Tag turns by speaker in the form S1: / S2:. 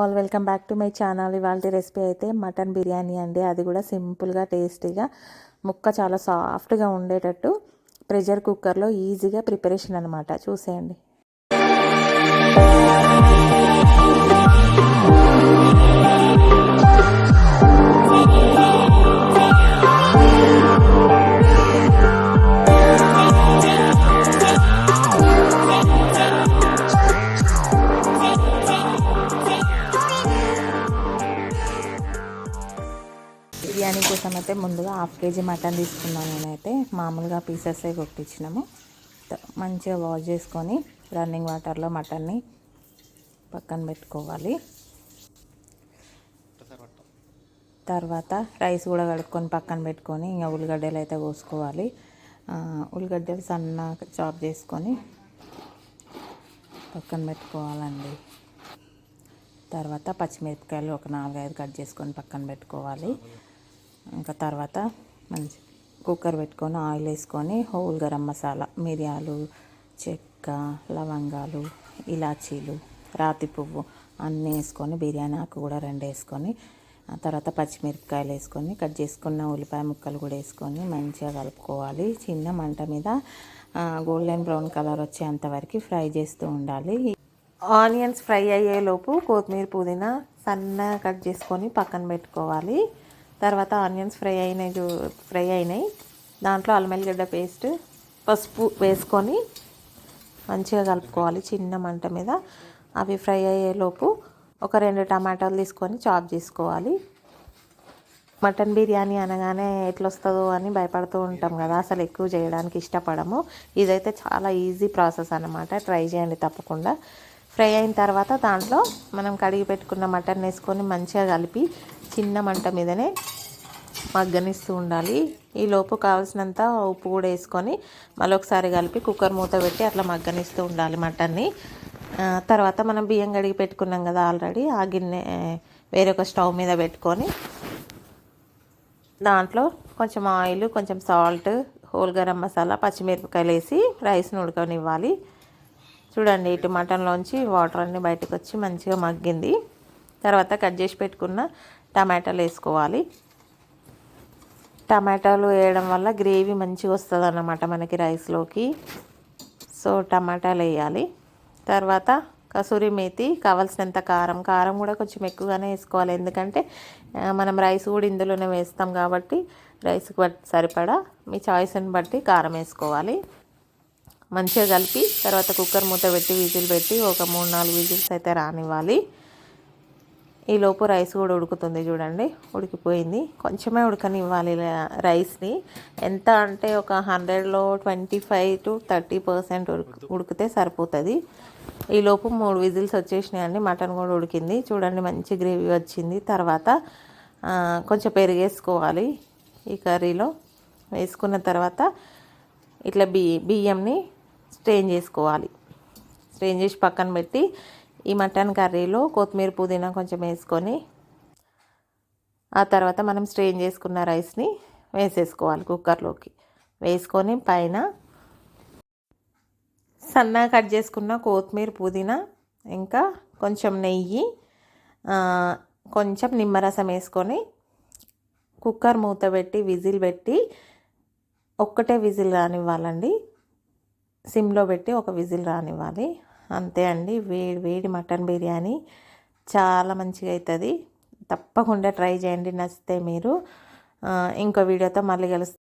S1: All welcome back to my channel. ఇవాళ recipe అయితే mutton biryani అండి. అది కూడా సింపుల్గా టేస్టీగా ముక్క చాలా సాఫ్ట్గా ఉండేటట్టు ప్రెషర్ కుక్కర్లో ఈజీగా ప్రిపరేషన్ అనమాట చూసేయండి. బిర్యానీ కోసం అయితే ముందుగా హాఫ్ కేజీ మటన్ తీసుకున్నాను నేనైతే. మామూలుగా పీసెస్ కొట్టించినాము. మంచిగా వాష్ చేసుకొని రన్నింగ్ వాటర్లో మటన్ని పక్కన పెట్టుకోవాలి. తర్వాత రైస్ కూడా కడుక్కొని పక్కన పెట్టుకొని ఇంకా ఉల్లిగడ్డలు అయితే కోసుకోవాలి. ఉల్లిగడ్డలు సన్నగా చాప్ చేసుకొని పక్కన పెట్టుకోవాలండి. తర్వాత పచ్చిమిరపకాయలు ఒక నాలుగైదు కట్ చేసుకొని పక్కన పెట్టుకోవాలి. ఇంకా తర్వాత మంచి కుక్కర్ పెట్టుకొని ఆయిల్ వేసుకొని హోల్ గరం మసాలా మిరియాలు చెక్క లవంగాలు ఇలాచీలు రాతి పువ్వు అన్నీ వేసుకొని బిర్యానీ ఆకు కూడా రెండు వేసుకొని ఆ తర్వాత పచ్చిమిరపకాయలు వేసుకొని కట్ చేసుకున్న ఉల్లిపాయ ముక్కలు కూడా వేసుకొని మంచిగా కలుపుకోవాలి. చిన్న మంట మీద గోల్డెన్ బ్రౌన్ కలర్ వచ్చేంత వరకు ఫ్రై చేస్తూ ఉండాలి. ఆనియన్స్ ఫ్రై అయ్యేలోపు కొత్తిమీర పుదీనా సన్నగా కట్ చేసుకొని పక్కన పెట్టుకోవాలి. తర్వాత ఆనియన్స్ ఫ్రై అయినాయి చూ ఫ్రై అయినాయి. దాంట్లో అల్లం వెల్లిగడ్డ పేస్ట్ పసుపు వేసుకొని మంచిగా కలుపుకోవాలి చిన్న మంట మీద. అవి ఫ్రై అయ్యేలోపు ఒక రెండు టమాటాలు తీసుకొని చాప్ చేసుకోవాలి. మటన్ బిర్యానీ అనగానే ఎట్లా వస్తుందో అని భయపడుతూ ఉంటాం కదా అసలు ఎక్కువ చేయడానికి ఇష్టపడము. ఇదైతే చాలా ఈజీ ప్రాసెస్ అన్నమాట ట్రై చేయండి తప్పకుండా. ఫ్రై అయిన తర్వాత దాంట్లో మనం కడిగి పెట్టుకున్న మటన్ వేసుకొని మంచిగా కలిపి చిన్న మంట మీదనే మగ్గనిస్తూ ఉండాలి. ఈ లోపు కావాల్సినంత ఉప్పు కూడా వేసుకొని మరొకసారి కలిపి కుక్కర్ మూత పెట్టి అట్లా మగ్గనిస్తూ ఉండాలి మటన్ని. తర్వాత మనం బియ్యం కడిగి పెట్టుకున్నాం కదా ఆల్రెడీ ఆ గిన్నె వేరొక స్టవ్ మీద పెట్టుకొని దాంట్లో కొంచెం ఆయిల్ కొంచెం సాల్ట్ హోల్ గరం మసాలా పచ్చిమిరపకాయలు వేసి రైస్ని ఉడకనివ్వాలి. చూడండి ఇటు మటన్లోంచి వాటర్ అన్నీ బయటకు వచ్చి మంచిగా మగ్గింది. తర్వాత కట్ చేసి పెట్టుకున్న టమాటాలు వేసుకోవాలి. టమాటాలు వేయడం వల్ల గ్రేవీ మంచిగా వస్తుంది అన్నమాట మనకి రైస్లోకి సో టమాటాలు వేయాలి. తర్వాత కసూరి మేతి కావాల్సినంత కారం. కారం కూడా కొంచెం ఎక్కువగానే వేసుకోవాలి. ఎందుకంటే మనం రైస్ కూడా ఇందులోనే వేస్తాం కాబట్టి రైస్కి బట్టి సరిపడా మీ చాయిస్ని బట్టి కారం వేసుకోవాలి. మంచిగా కలిపి తర్వాత కుక్కర్ మూత పెట్టి విజిల్ పెట్టి ఒక మూడు నాలుగు విజిల్స్ అయితే రానివ్వాలి. ఈ లోపు రైస్ కూడా ఉడుకుతుంది చూడండి. ఉడికిపోయింది. కొంచెమే ఉడకనివ్వాలి రైస్ని. ఎంత అంటే ఒక హండ్రెడ్లో twenty five to thirty percent ఉడికితే సరిపోతుంది. ఈ లోపు మూడు విజిల్స్ వచ్చేసినాయండి మటన్ కూడా ఉడికింది. చూడండి మంచి గ్రేవీ వచ్చింది. తర్వాత కొంచెం పెరిగేసుకోవాలి ఈ కర్రీలో. వేసుకున్న తర్వాత ఇట్లా బి బియ్యంని స్ట్రెయిన్ చేసుకోవాలి. స్ట్రెయిన్ చేసి పక్కన పెట్టి ఈ మటన్ కర్రీలో కొత్తిమీర పుదీనా కొంచెం వేసుకొని ఆ తర్వాత మనం స్ట్రెయిన్ చేసుకున్న రైస్ని వేసేసుకోవాలి కుక్కర్లోకి వేసుకొని పైన సన్నగా కట్ చేసుకున్న కొత్తిమీర పుదీనా ఇంకా కొంచెం నెయ్యి కొంచెం నిమ్మరసం వేసుకొని కుక్కర్ మూత పెట్టి విజిల్ పెట్టి ఒక్కటే విజిల్ రానివ్వాలండి. సిమ్లో పెట్టి ఒక విజిల్ రానివ్వాలి. అంతే అండి. వేడి వేడి మటన్ బిర్యానీ చాలా మంచిగా అవుతుంది తప్పకుండా ట్రై చేయండి. నచ్చితే మీరు. ఇంకో వీడియోతో మళ్ళీ కలుస్తాను